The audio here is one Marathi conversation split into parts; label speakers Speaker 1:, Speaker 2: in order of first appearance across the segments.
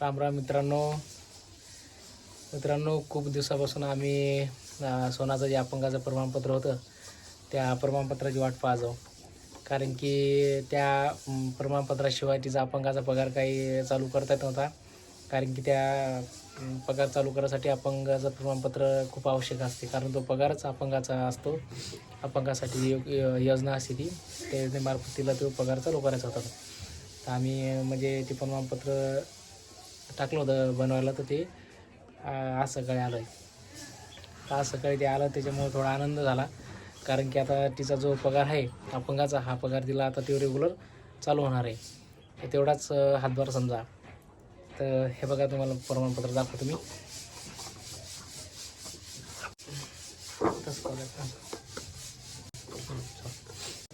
Speaker 1: राम राम मित्रांनो. मित्रांनो खूप दिवसापासून आम्ही सोनाचं जे अपंगाचं प्रमाणपत्र होतं त्या प्रमाणपत्राची वाट पाहतो कारण की त्या प्रमाणपत्राशिवाय तिचा अपंगाचा पगार काही चालू करता येत नव्हता. कारण की त्या पगार चालू करायसाठी अपंगाचं प्रमाणपत्र खूप आवश्यक असते. कारण तो पगारच अपंगाचा असतो. अपंगासाठी यो- योजना असते ती. त्या योजनेमार्फत तिला तो पगार चालू करायचा होता. तर आम्ही म्हणजे ते प्रमाणपत्र टाकलं होतं बनवायला तर ते आज सकाळी आलं आहे आज सकाळी ते आलं त्याच्यामुळे थोडा आनंद झाला. कारण की आता तिचा जो पगार आहे अपंगाचा हा पगार तिला आता ते रेग्युलर चालू होणार आहे. तर तेवढाच हातभार समजा. तर हे बघा तुम्हाला प्रमाणपत्र दाखवतो मी. तसं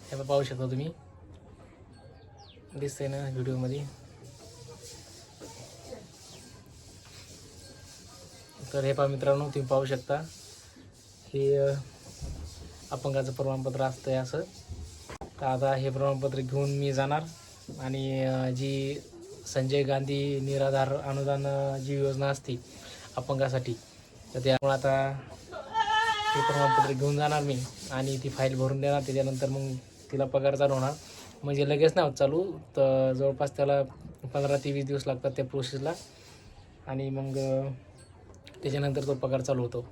Speaker 1: हे बघा, पाहू शकता तुम्ही. दिसतंय ना व्हिडिओमध्ये? तर हे पहा मित्रांनो तुम्ही पाहू शकता. हे अपंगाचं प्रमाणपत्र असतं आहे असं. तर आता हे प्रमाणपत्र घेऊन मी जाणार आणि जी संजय गांधी निराधार अनुदान जी योजना असते अपंगासाठी तर त्यामुळे आता हे प्रमाणपत्र घेऊन जाणार मी आणि ती फाईल भरून देणार. त्याच्यानंतर मग तिला पगार चालू होणार. म्हणजे लगेच नाही होत चालू तर जवळपास त्याला पंधरा ते वीस दिवस लागतात त्या प्रोसेसला आणि मग त्याच्यानंतर तो पगार चालू होतो.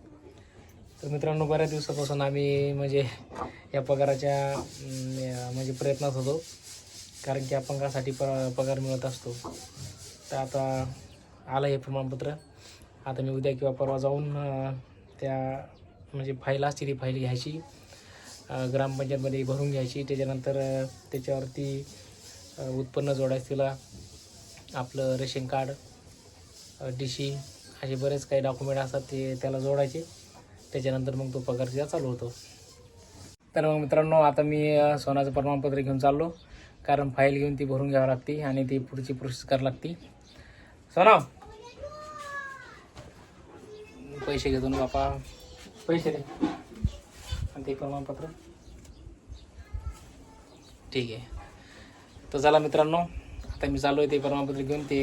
Speaker 1: तर मित्रांनो बऱ्याच दिवसापासून आम्ही म्हणजे या पगाराच्या म्हणजे प्रयत्नात होतो. कारण की अपंगासाठी प पगार मिळत असतो. तर आता आलं हे प्रमाणपत्र. आता मी उद्या किंवा परवा जाऊन त्या म्हणजे फाईल असते ती फाईल घ्यायची. ग्रामपंचायतमध्ये भरून घ्यायची. त्याच्यानंतर त्याच्यावरती उत्पन्न जोडायचं तिला. आपलं रेशन कार्ड डी सी असे बरेच काही डॉक्युमेंट असतात ते त्याला जोडायचे. त्याच्यानंतर मग तो पगार तिचा चालू होतो. तर मग मित्रांनो आता मी सोन्याचं सोनाचं प्रमाणपत्र घेऊन चाललो. कारण फाईल घेऊन ती भरून घ्यावी लागते आणि ती पुढची प्रोसेस करावी लागते. सोना पैसे घेतो ना बापा. पैसे दे. आणि ते प्रमाणपत्र. ठीक आहे. तर चला मित्रांनो आता मी चालू आहे ते प्रमाणपत्र घेऊन. ते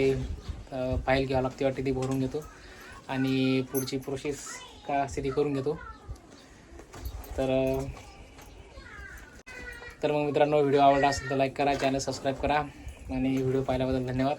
Speaker 1: फाईल घ्यावं लागते वाटते ती भरून घेतो. आणि पुढची प्रोसेस काय असते ती करून घेतो. तर तर मग मित्रांनो व्हिडिओ आवडला असेल तर लाईक करा चॅनल सबस्क्राईब करा. आणि व्हिडिओ पाहिल्याबद्दल धन्यवाद.